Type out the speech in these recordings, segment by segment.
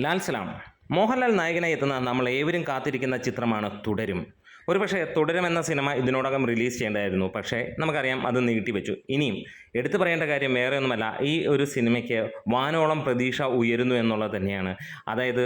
ലാൽ സലാം. മോഹൻലാൽ നായകനായി എത്തുന്ന നമ്മൾ ഏവരും കാത്തിരിക്കുന്ന ചിത്രമാണ് തുടരും. ഒരുപക്ഷെ തുടരും എന്ന സിനിമ ഇതിനോടകം റിലീസ് ചെയ്യേണ്ടതായിരുന്നു. പക്ഷേ നമുക്കറിയാം അത് നീട്ടിവെച്ചു. ഇനിയും എടുത്തു പറയേണ്ട കാര്യം വേറെ ഒന്നുമല്ല ഈ ഒരു സിനിമയ്ക്ക് വാനോളം പ്രതീക്ഷ ഉയരുന്നു എന്നുള്ളത് തന്നെയാണ്. അതായത്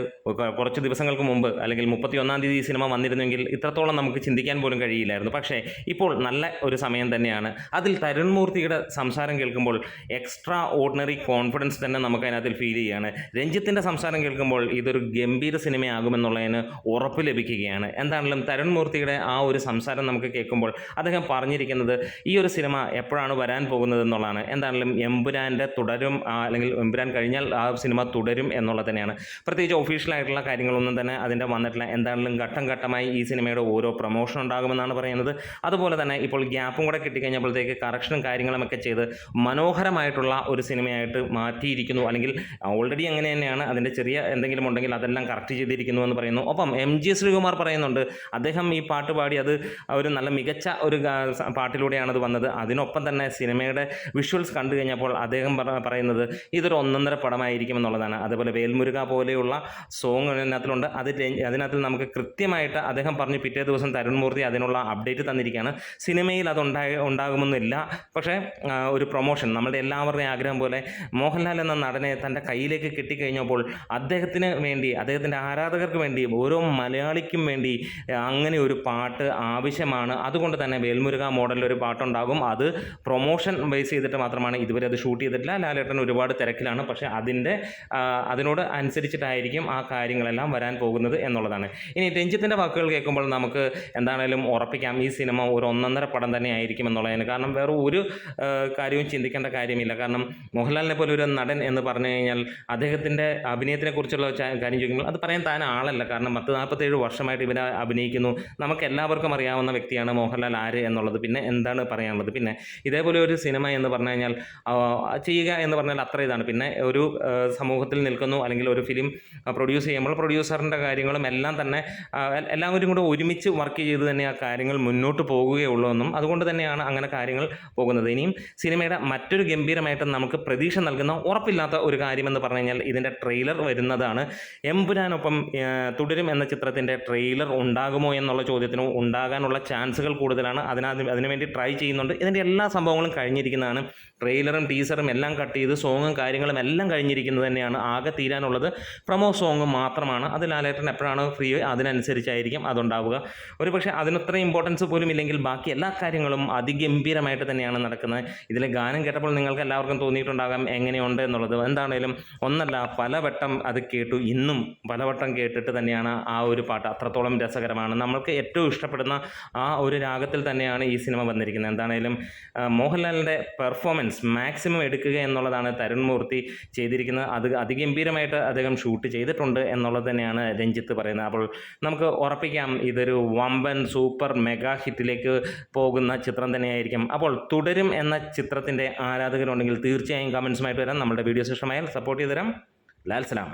കുറച്ച് ദിവസങ്ങൾക്ക് മുമ്പ് അല്ലെങ്കിൽ മുപ്പത്തി ഒന്നാം തീയതി ഈ സിനിമ വന്നിരുന്നെങ്കിൽ ഇത്രത്തോളം നമുക്ക് ചിന്തിക്കാൻ പോലും കഴിയില്ലായിരുന്നു. പക്ഷേ ഇപ്പോൾ നല്ല ഒരു സമയം തന്നെയാണ്. അതിൽ തരുൺ മൂർത്തിയുടെ സംസാരം കേൾക്കുമ്പോൾ എക്സ്ട്രാ ഓർഡിനറി കോൺഫിഡൻസ് തന്നെ നമുക്ക് അതിനകത്തിൽ ഫീൽ ചെയ്യുകയാണ്. രഞ്ജിത്തിന്റെ സംസാരം കേൾക്കുമ്പോൾ ഇതൊരു ഗംഭീര സിനിമയാകുമെന്നുള്ളതിന് ഉറപ്പ് ലഭിക്കുകയാണ്. എന്താണെങ്കിലും തരുൺ മൂർത്തിയുടെ ആ ഒരു സംസാരം നമുക്ക് കേൾക്കുമ്പോൾ അദ്ദേഹം പറഞ്ഞിരിക്കുന്നത് ഈ ഒരു സിനിമ എപ്പോഴാണ് വരാൻ പോകുന്നത് എന്നുള്ളതാണ് എന്താണെങ്കിലും എമ്പുരാന്റെ തുടരും അല്ലെങ്കിൽ എമ്പുരാൻ കഴിഞ്ഞാൽ ആ സിനിമ തുടരും എന്നുള്ളത് തന്നെയാണ്. പ്രത്യേകിച്ച് ഒഫീഷ്യലായിട്ടുള്ള കാര്യങ്ങളൊന്നും തന്നെ അതിന്റെ വന്നിട്ടില്ല. എന്താണെങ്കിലും ഘട്ടം ഘട്ടമായി ഈ സിനിമയുടെ ഓരോ പ്രൊമോഷൻ ഉണ്ടാകുമെന്നാണ് പറയുന്നത്. അതുപോലെ തന്നെ ഇപ്പോൾ ഗ്യാപ്പും കൂടെ കിട്ടിക്കഴിഞ്ഞപ്പോഴത്തേക്ക് കറക്ഷനും കാര്യങ്ങളും ഒക്കെ ചെയ്ത് മനോഹരമായിട്ടുള്ള ഒരു സിനിമയായിട്ട് മാറ്റിയിരിക്കുന്നു. അല്ലെങ്കിൽ ഓൾറെഡി അങ്ങനെ തന്നെയാണ്. അതിന്റെ ചെറിയ എന്തെങ്കിലും ഉണ്ടെങ്കിൽ അതെല്ലാം കറക്റ്റ് ചെയ്തിരിക്കുന്നു എന്ന് പറയുന്നു. ഒപ്പം എം ജി ശ്രീകുമാർ പറയുന്നുണ്ട് അദ്ദേഹം ഈ പാട്ട് പാടി അത് ഒരു നല്ല മികച്ച ഒരു പാട്ടിലൂടെയാണ് അത് വന്നത്. അതിനൊപ്പം തന്നെ സിനിമയുടെ വിഷ്വൽസ് കണ്ടു കഴിഞ്ഞപ്പോൾ അദ്ദേഹം പറയുന്നത് ഇതൊരു ഒന്നൊന്നര പടമായിരിക്കും എന്നുള്ളതാണ്. അതുപോലെ വേൽമുരുക പോലെയുള്ള സോങ് അതിനകത്തിലുണ്ട്. അത് അതിനകത്ത് നമുക്ക് കൃത്യമായിട്ട് അദ്ദേഹം പറഞ്ഞു പിറ്റേ ദിവസം തരുൺമൂർത്തി അതിനുള്ള അപ്ഡേറ്റ് തന്നിരിക്കുകയാണ്. സിനിമയിൽ അത് ഉണ്ടാകുമെന്നില്ല. പക്ഷേ ഒരു പ്രൊമോഷൻ നമ്മുടെ എല്ലാവരുടെയും ആഗ്രഹം പോലെ മോഹൻലാൽ എന്ന നടനെ തന്റെ കയ്യിലേക്ക് കിട്ടിക്കഴിഞ്ഞപ്പോൾ അദ്ദേഹത്തിന് വേണ്ടി അദ്ദേഹത്തിന്റെ ആരാധകർക്ക് വേണ്ടി ഓരോ മലയാളിക്കും വേണ്ടി അങ്ങനെ ഒരു പാട്ട് ആവശ്യമാണ്. അതുകൊണ്ട് തന്നെ വേൽമുരുക മോഡലിൽ ഒരു പാട്ടുണ്ടാകും. അത് പ്രൊമോഷൻ ബേസ് ചെയ്തിട്ട് മാത്രമാണ് ഇതുവരെ അത് ഷൂട്ട് ചെയ്തിട്ടില്ല. ലാലേട്ടൻ ഒരുപാട് തിരക്കിലാണ്. പക്ഷേ അതിന്റെ അതിനോട് അനുസരിച്ചിട്ടായിരിക്കും ആ കാര്യങ്ങളെല്ലാം വരാൻ പോകുന്നത് എന്നുള്ളതാണ്. ഇനി രഞ്ജിത്തിന്റെ വാക്കുകൾ കേൾക്കുമ്പോൾ നമുക്ക് എന്താണേലും ഉറപ്പിക്കാം. ഈ സിനിമ ഒരു ഒന്നൊന്നര പടം തന്നെ ആയിരിക്കും എന്നുള്ളതിന് കാരണം വേറെ ഒരു കാര്യവും ചിന്തിക്കേണ്ട കാര്യമില്ല. കാരണം മോഹൻലാലിനെ പോലെ ഒരു നടൻ എന്ന് പറഞ്ഞു കഴിഞ്ഞാൽ അദ്ദേഹത്തിന്റെ അഭിനയത്തിനെ കുറിച്ചുള്ള കാര്യം ചോദിക്കുമ്പോൾ അത് പറയാൻ താൻ ആളല്ല. കാരണം പത്ത് നാൽപ്പത്തേഴ് വർഷമായിട്ട് ഇവരെ അഭിനയിക്കുന്നു. നമുക്ക് എല്ലാവർക്കും അറിയാവുന്ന വ്യക്തിയാണ് മോഹൻലാൽ ആര് എന്നുള്ളത്. പിന്നെ എന്താണ് പറയാനുള്ളത്? പിന്നെ ഇതേപോലെ ഒരു സിനിമ എന്ന് പറഞ്ഞു കഴിഞ്ഞാൽ ചെയ്യുക എന്ന് പറഞ്ഞാൽ അത്ര ഇതാണ്. പിന്നെ ഒരു സമൂഹത്തിൽ നിൽക്കുന്നു അല്ലെങ്കിൽ ഒരു ഫിലിം പ്രൊഡ്യൂസ് ചെയ്യുമ്പോൾ പ്രൊഡ്യൂസറിന്റെ കാര്യങ്ങളും എല്ലാം തന്നെ എല്ലാവരും കൂടെ ഒരുമിച്ച് വർക്ക് ചെയ്ത് തന്നെ ആ കാര്യങ്ങൾ മുന്നോട്ട് പോകുകയുള്ളൂ എന്നും അതുകൊണ്ട് തന്നെയാണ് അങ്ങനെ കാര്യങ്ങൾ പോകുന്നത്. ഇനിയും സിനിമയുടെ മറ്റൊരു ഗംഭീരമായിട്ട് നമുക്ക് പ്രതീക്ഷ നൽകുന്ന ഉറപ്പില്ലാത്ത ഒരു കാര്യമെന്ന് പറഞ്ഞു കഴിഞ്ഞാൽ ഇതിന്റെ ട്രെയിലർ വരുന്നതാണ്. എമ്പുരാനൊപ്പം ആ, തുടരും എന്ന ചിത്രത്തിന്റെ ട്രെയിലർ ഉണ്ടാകുമോ എന്നുള്ള ചോദ്യത്തിന് ഉണ്ടാകാനുള്ള ചാൻസുകൾ കൂടുതലാണ്. അതിനകത്ത് അതിനുവേണ്ടി ട്രൈ ചെയ്യുന്നുണ്ട്. ഇതിന്റെ എല്ലാ സംഭവങ്ങളും കഴിഞ്ഞിരിക്കുന്നതാണ്. ട്രെയിലറും ടീസറും എല്ലാം കട്ട് ചെയ്ത് സോങ്ങും കാര്യങ്ങളും എല്ലാം കഴിഞ്ഞിരിക്കുന്നത് തന്നെയാണ്. ആകെ തീരാനുള്ളത് പ്രൊമോ സോങ് മാത്രമാണ്. അത് ലാലേട്ടൻ എപ്പോഴാണ് ഫ്രീ അതിനനുസരിച്ചായിരിക്കും അതുണ്ടാവുക. ഒരു പക്ഷേ അതിനത്ര ഇമ്പോർട്ടൻസ് പോലും ഇല്ലെങ്കിൽ ബാക്കി എല്ലാ കാര്യങ്ങളും അതിഗംഭീരമായിട്ട് തന്നെയാണ് നടക്കുന്നത്. ഇതിലെ ഗാനം കേട്ടപ്പോൾ നിങ്ങൾക്ക് എല്ലാവർക്കും തോന്നിയിട്ടുണ്ടാകാം എങ്ങനെയുണ്ട് എന്നുള്ളത്. എന്താണേലും ഒന്നല്ല പലവട്ടം അത് കേട്ടു. ഇന്നും പലവട്ടം കേട്ടിട്ട് തന്നെയാണ് ആ ഒരു പാട്ട് അത്രത്തോളം രസകരമാണ്. നമ്മൾക്ക് ഏറ്റവും ഇഷ്ടപ്പെടുന്ന ആ ഒരു രാഗത്തിൽ തന്നെയാണ് ഈ സിനിമ വന്നിരിക്കുന്നത്. എന്താണേലും മോഹൻലാലിന്റെ പെർഫോമൻസ് മാക്സിമം എടുക്കുക എന്നുള്ളതാണ് തരുൺ മൂർത്തി ചെയ്തിരിക്കുന്നത്. അത് അതിഗംഭീരമായിട്ട് അദ്ദേഹം ഷൂട്ട് ചെയ്തിട്ടുണ്ട് എന്നുള്ളത് തന്നെയാണ് രഞ്ജിത്ത് പറയുന്നത്. അപ്പോൾ നമുക്ക് ഉറപ്പിക്കാം ഇതൊരു വമ്പൻ സൂപ്പർ മെഗാ ഹിറ്റിലേക്ക് പോകുന്ന ചിത്രം തന്നെയായിരിക്കും. അപ്പോൾ തുടരും എന്ന ചിത്രത്തിന്റെ ആരാധകരുണ്ടെങ്കിൽ തീർച്ചയായും കമൻസുമായിട്ട് വരാം. നമ്മുടെ വീഡിയോസ് ഇഷ്ടമായാൽ സപ്പോർട്ട് ചെയ്ത് തരാം ലാൽ സലാം.